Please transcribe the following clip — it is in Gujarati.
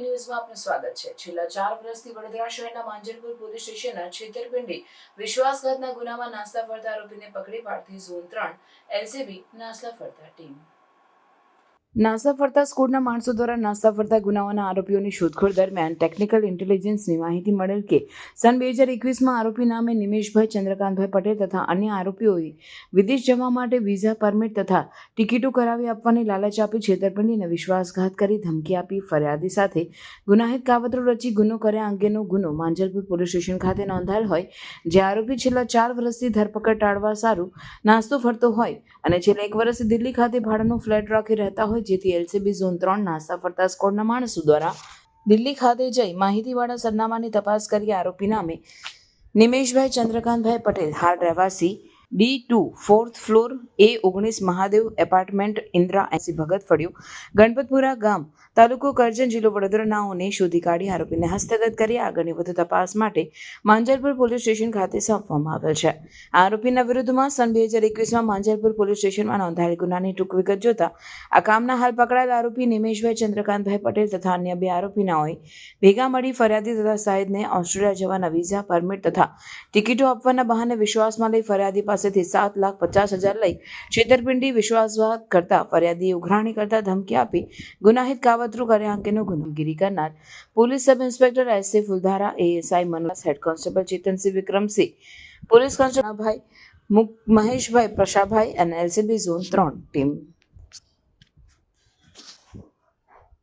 સ્વાગત છેલ્લા ચાર વર્ષથી વડોદરા શહેરના માંજરપુર પોલીસ સ્ટેશનના છેતરપિંડી, વિશ્વાસઘાતના ગુનામાં નાસ્તા ફરતા આરોપીને પકડી પાડતી ઝોન ત્રણ, એલસીબી નાસ્તા ફરતા ટીમ. નાસ્તા ફરતા સ્કૂલના માણસો દ્વારા નાસ્તા ફરતા ગુનાઓના આરોપીઓની શોધખોળ દરમિયાન ટેકનિકલ ઇન્ટેલિજન્સની માહિતી મળેલ કે, સન બે હજાર એકવીસમાં આરોપી નામે નિમેશભાઈ ચંદ્રકાંતભાઈ પટેલ તથા અન્ય આરોપીઓએ વિદેશ જવા માટે વિઝા પરમિટ તથા ટિકિટો કરાવી આપવાની લાલચ આપી છેતરપિંડી અને વિશ્વાસઘાત કરી ધમકી આપી ફરિયાદી સાથે ગુનાહિત કાવતરો રચી ગુનો કર્યા અંગેનો ગુનો માંજલપુર પોલીસ સ્ટેશન ખાતે નોંધાયેલ હોય, જે આરોપી છેલ્લા ચાર વર્ષથી ધરપકડ ટાળવા સારું નાસ્તો ફરતો હોય અને છેલ્લા એક વર્ષથી દિલ્હી ખાતે ભાડાનો ફ્લેટ રાખી રહેતા હોય જેથી એલસીબી ઝોન ત્રણના સફળતા સ્કોડના માણસો દ્વારા દિલ્હી ખાતે જઈ માહિતીવાળા સરનામાની તપાસ કરી આરોપી નામે નિમેશભાઈ ચંદ્રકાંતભાઈ પટેલ, હાલ રહેવાસી D two fourth floor A ઓગણીસ મહાદેવ એપાર્ટમેન્ટ ઇન્દ્રા એસી ભગત ફળ્યું. ગણપતપુરા ગામ તાલુકો કરજણ જિલ્લો વડોદરાનાઓને શોધી કાઢી આરોપીને હસ્તગત કરી આગળની વધુ તપાસ માટે માંજરપુર પોલીસ સ્ટેશન ખાતે સોંપવામાં આવેલ છે. આરોપીના વિરુદ્ધમાં સન બે હજાર એકવીસમાં માંજરપુર પોલીસ સ્ટેશનમાં નોંધાયેલ ગુનાની ટૂંક વિગત જોતા આ કામના હાલ પકડાયેલ આરોપી નિમેશભાઈ ચંદ્રકાંતભાઈ પટેલ તથા અન્ય બે આરોપીનાઓએ ભેગા મળી ફરિયાદી તથા સાહેદને ઓસ્ટ્રેલિયા જવાના વિઝા, પરમિટ તથા ટિકિટો આપવાના બહાને વિશ્વાસમાં લઈ ફરિયાદી પાસેથી સાત લાખ પચાસ હજાર લઈ છેતરપિંડી વિશ્વાસઘાત કરતા ફરિયાદી ઉઘરાણી કરતા ધમકી આપી ગુનાહિત કાવતરું કર્યા અંગેનો ગુનાગીરી કરનાર police sub inspector S C Phuldhara, ASI Manoj, head constable Chetansinh Vikramsinh, police constable ભાઈ મહેશભાઈ પ્રશાભાઈ અને એલસીબી ઝોન ત્રણ ટીમ